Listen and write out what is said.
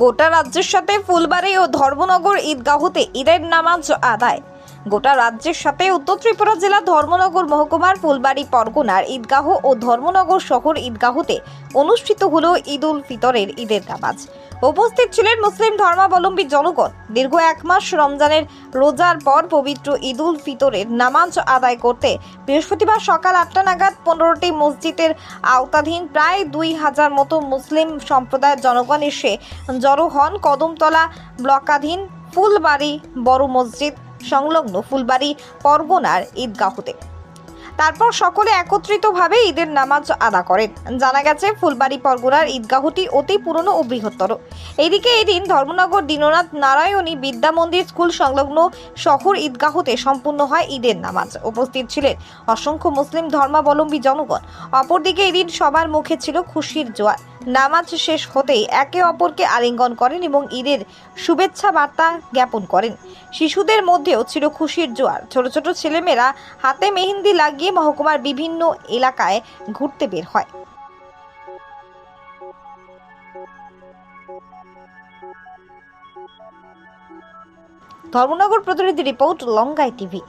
গোটা রাজ্যের সাথে ফুলবাড়ি ও ধর্মনগর ঈদগাহতে ঈদের নামাজ আদায়। গোটা রাজ্যের সাথে উত্তর ত্রিপুরা জেলা ধর্মনগর মহকুমার ফুলবাড়ি পরগনার ঈদগাহ ও ধর্মনগর শহর ঈদগাহতে অনুষ্ঠিত হল ঈদ উল ফিতরের ঈদের নামাজ। উপস্থিত ছিলেন মুসলিম ধর্মাবলম্বী জনগণ। দীর্ঘ এক মাস রমজানের রোজার পর পবিত্র ঈদ উল ফিতরের নামাজ আদায় করতে বৃহস্পতিবার সকাল আটটা নাগাদ পনেরোটি মসজিদের আওতাধীন প্রায় দুই হাজার মতো মুসলিম সম্প্রদায়ের জনগণ এসে জড়ো হন কদমতলা ব্লকাধীন ফুলবাড়ি বড় মসজিদ সংলগ্ন ফুলবাড়ি পরগনার ঈদগাহতে। তারপর সকলে একত্রিতভাবে ঈদের নামাজ আদা করেন। জানা গেছে, ফুলবাড়ি পরগনার ঈদগাহটি অতি পুরনো ও বৃহত্তর। এদিকে এদিন ধর্মনগর দীননাথ নারায়ণী বিদ্যা মন্দির স্কুল সংলগ্ন শহর ঈদগাহতে সম্পূর্ণ হয় ঈদের নামাজ। উপস্থিত ছিলেন অসংখ্য মুসলিম ধর্মাবলম্বী জনগণ। অপরদিকে এদিন সবার মুখে ছিল খুশির জোয়ার। নামাজ শেষ হতেই একে অপরকে আলিঙ্গন করেন এবং ঈদের শুভেচ্ছা বার্তা জ্ঞাপন করেন। শিশুদের মধ্যেও ছিল খুশির জোয়ার। ছোট ছোট ছেলেমেয়েরা হাতে মেহেন্দি লাগিয়ে মহকুমার বিভিন্ন এলাকায় ঘুরতে বের হয়। ধর্মনগর প্রতিনিধি রিপোর্ট, লঙ্গাই টিভি।